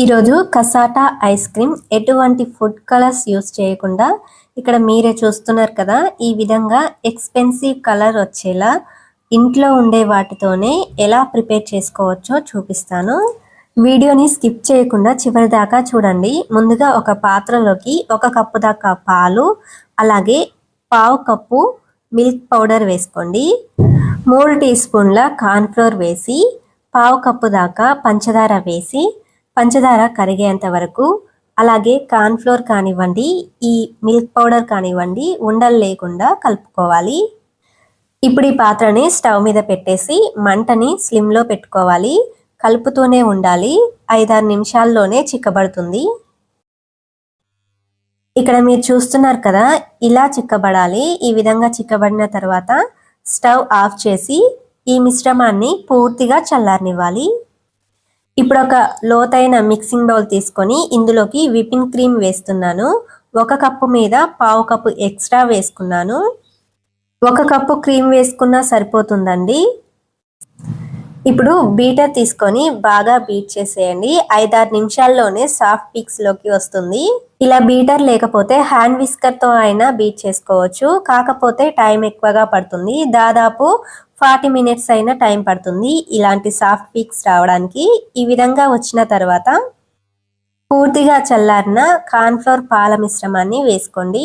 ఈరోజు cassata ice cream ఎటువంటి food colours use చేయకుండా ఇక్కడ మీరే చూస్తున్నారు కదా ఈ విధంగా ఎక్స్పెన్సివ్ కలర్ వచ్చేలా ఇంట్లో ఉండే వాటితోనే ఎలా ప్రిపేర్ చేసుకోవచ్చో చూపిస్తాను. వీడియోని స్కిప్ చేయకుండా చివరి దాకా చూడండి. ముందుగా ఒక పాత్రలోకి ఒక కప్పు దాకా పాలు అలాగే పావు కప్పు మిల్క్ పౌడర్ వేసుకోండి. మూడు టీ స్పూన్ల కార్న్ఫ్లోర్ వేసి పావు కప్పు దాకా పంచదార వేసి పంచదార కరిగేంత వరకు అలాగే కార్న్ఫ్లోర్ కానివ్వండి ఈ మిల్క్ పౌడర్ కానివ్వండి ఉండలు లేకుండా కలుపుకోవాలి. ఇప్పుడు ఈ పాత్రని స్టవ్ మీద పెట్టేసి మంటని స్లిమ్లో పెట్టుకోవాలి. కలుపుతూనే ఉండాలి. ఐదారు నిమిషాల్లోనే చిక్కబడుతుంది. ఇక్కడ మీరు చూస్తున్నారు కదా ఇలా చిక్కబడాలి. ఈ విధంగా చిక్కబడిన తర్వాత స్టవ్ ఆఫ్ చేసి ఈ మిశ్రమాన్ని పూర్తిగా చల్లారనివ్వాలి. ఇప్పుడు ఒక లోతైన మిక్సింగ్ బౌల్ తీసుకొని ఇందులోకి విపింగ్ క్రీమ్ వేస్తున్నాను. ఒక కప్పు మీద పావు కప్పు ఎక్స్ట్రా వేసుకున్నాను. ఒక కప్పు క్రీమ్ వేసుకున్నా సరిపోతుందండి. ఇప్పుడు బీటర్ తీసుకొని బాగా బీట్ చేసేయండి. ఐదారు నిమిషాల్లోనే సాఫ్ట్ పిక్స్లోకి వస్తుంది. ఇలా బీటర్ లేకపోతే హ్యాండ్ విస్కర్తో అయినా బీట్ చేసుకోవచ్చు. కాకపోతే టైం ఎక్కువగా పడుతుంది. దాదాపు ఫార్టీ మినిట్స్ అయినా టైం పడుతుంది. ఇలాంటి సాఫ్ట్ పీక్స్ రావడానికి ఈ విధంగా వచ్చిన తర్వాత పూర్తిగా చల్లారిన కార్న్ఫ్లోర్ పాల మిశ్రమాన్ని వేసుకోండి.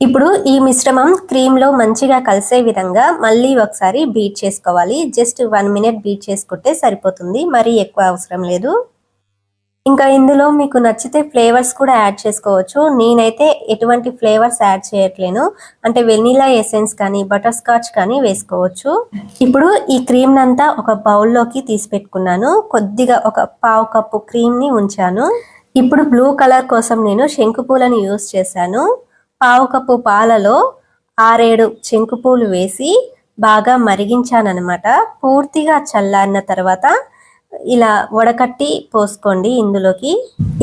ఇప్పుడు ఈ మిశ్రమం క్రీమ్లో మంచిగా కలిసే విధంగా మళ్ళీ ఒకసారి బీట్ చేసుకోవాలి. జస్ట్ వన్ మినిట్ బీట్ చేసుకుంటే సరిపోతుంది. మరీ ఎక్కువ అవసరం లేదు. ఇంకా ఇందులో మీకు నచ్చితే ఫ్లేవర్స్ కూడా యాడ్ చేసుకోవచ్చు. నేనైతే ఎటువంటి ఫ్లేవర్స్ యాడ్ చేయట్లేను. అంటే వెనీలా ఎసెన్స్ కానీ బటర్ స్కాచ్ కానీ వేసుకోవచ్చు. ఇప్పుడు ఈ క్రీమ్ అంతా ఒక బౌల్లోకి తీసి పెట్టుకున్నాను. కొద్దిగా ఒక పావు కప్పు క్రీమ్ని ఉంచాను. ఇప్పుడు బ్లూ కలర్ కోసం నేను శంకు పూలను యూస్ చేశాను. పావు కప్పు పాలలో ఆరేడు శంకు పూలు వేసి బాగా మరిగించానమాట పూర్తిగా చల్లారిన తర్వాత ఇలా వడకట్టి పోసుకోండి ఇందులోకి.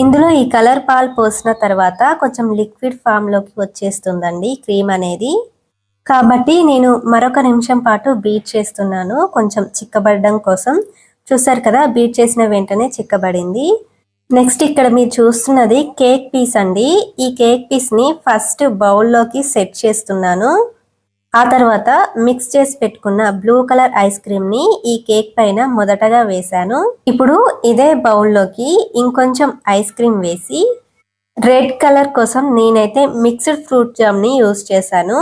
ఇందులో ఈ కలర్ పాలు పోసిన తర్వాత కొంచెం లిక్విడ్ ఫామ్లోకి వచ్చేస్తుందండి క్రీమ్ అనేది. కాబట్టి నేను మరొక నిమిషం పాటు బీట్ చేస్తున్నాను. కొంచెం చిక్కబడడం కోసం. చూసారు కదా బీట్ చేసిన వెంటనే చిక్కబడింది. నెక్స్ట్ ఇక్కడ మీరు చూస్తున్నది కేక్ పీస్ అండి. ఈ కేక్ పీస్ని ఫస్ట్ బౌల్లోకి సెట్ చేస్తున్నాను. ఆ తర్వాత మిక్స్ చేసి పెట్టుకున్న బ్లూ కలర్ ఐస్ క్రీమ్ని ఈ కేక్ పైన మొదటగా వేశాను. ఇప్పుడు ఇదే బౌల్లోకి ఇంకొంచెం ఐస్ క్రీమ్ వేసి రెడ్ కలర్ కోసం నేనైతే మిక్స్డ్ ఫ్రూట్ జామ్ని యూస్ చేశాను.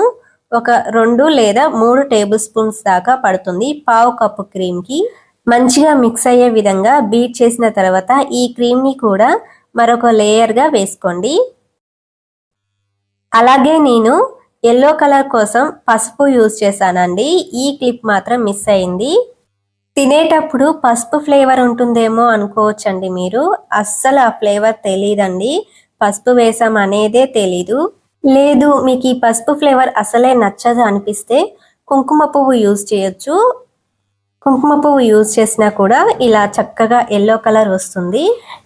ఒక రెండు లేదా మూడు టేబుల్ స్పూన్స్ దాకా పడుతుంది పావు కప్పు క్రీమ్కి. మంచిగా మిక్స్ అయ్యే విధంగా బీట్ చేసిన తర్వాత ఈ క్రీమ్ని కూడా మరొక లేయర్గా వేసుకోండి. అలాగే నేను ఎల్లో కలర్ కోసం పసుపు యూజ్ చేశానండి. ఈ క్లిప్ మాత్రం మిస్ అయింది. తినేటప్పుడు పసుపు ఫ్లేవర్ ఉంటుందేమో అనుకోవచ్చండి మీరు. అస్సలు ఆ ఫ్లేవర్ తెలియదండి పసుపు వేసాం అనేదే తెలీదు. లేదు మీకు ఈ పసుపు ఫ్లేవర్ అసలే నచ్చదు అనిపిస్తే కుంకుమ పువ్వు యూజ్ చేయొచ్చు. కుంకుమ పువ్వు యూజ్ చేసినా కూడా ఇలా చక్కగా ఎల్లో కలర్ వస్తుంది.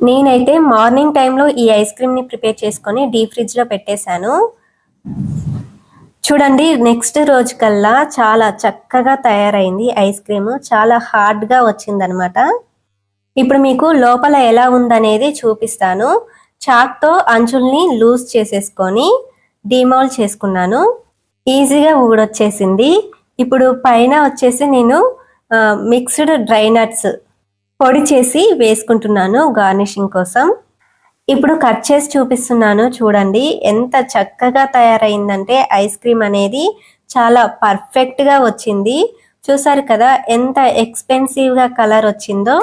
నేనైతే మార్నింగ్ టైంలో ఈ ఐస్ క్రీమ్ని ప్రిపేర్ చేసుకొని డీప్ ఫ్రిడ్జ్లో పెట్టేశాను. చూడండి నెక్స్ట్ రోజు కల్లా చాలా చక్కగా తయారైంది ఐస్ క్రీమ్. చాలా హార్డ్గా వచ్చిందనమాట. ఇప్పుడు మీకు లోపల ఎలా ఉందనేది చూపిస్తాను. చాక్తో అంచుల్ని లూజ్ చేసేసుకొని డిమాల్ చేసుకున్నాను. ఈజీగా ఊడొచ్చేసింది. ఇప్పుడు పైన వచ్చేసి నేను మిక్స్డ్ డ్రై నట్స్ పొడి చేసి వేసుకుంటున్నాను గార్నిషింగ్ కోసం. ఇప్పుడు కట్ చేసి చూపిస్తున్నాను చూడండి. ఎంత చక్కగా తయారైందంటే ఐస్ క్రీమ్ అనేది చాలా పర్ఫెక్ట్గా వచ్చింది. చూసారు కదా ఎంత ఎక్స్పెన్సివ్గా కలర్ వచ్చిందో.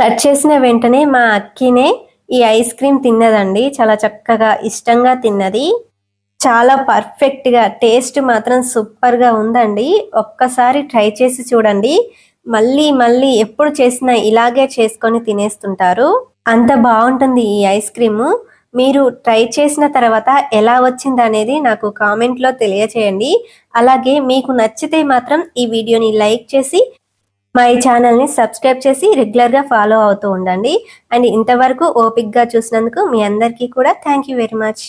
కట్ చేసిన వెంటనే మా అక్కినే ఈ ఐస్ క్రీమ్ తిన్నదండి. చాలా చక్కగా ఇష్టంగా తిన్నది. చాలా పర్ఫెక్ట్గా టేస్ట్ మాత్రం సూపర్గా ఉందండి. ఒక్కసారి ట్రై చేసి చూడండి. మళ్ళీ మళ్ళీ ఎప్పుడు చేసినా ఇలాగే చేసుకొని తినేస్తుంటారు. అంత బాగుంటుంది ఈ ఐస్ క్రీము. మీరు ట్రై చేసిన తర్వాత ఎలా వచ్చింది అనేది నాకు కామెంట్లో తెలియచేయండి. అలాగే మీకు నచ్చితే మాత్రం ఈ వీడియోని లైక్ చేసి మా ఈ ఛానల్ని సబ్స్క్రైబ్ చేసి రెగ్యులర్గా ఫాలో అవుతూ ఉండండి. అండ్ ఇంతవరకు ఓపిక్గా చూసినందుకు మీ అందరికీ కూడా థ్యాంక్ యూ వెరీ మచ్.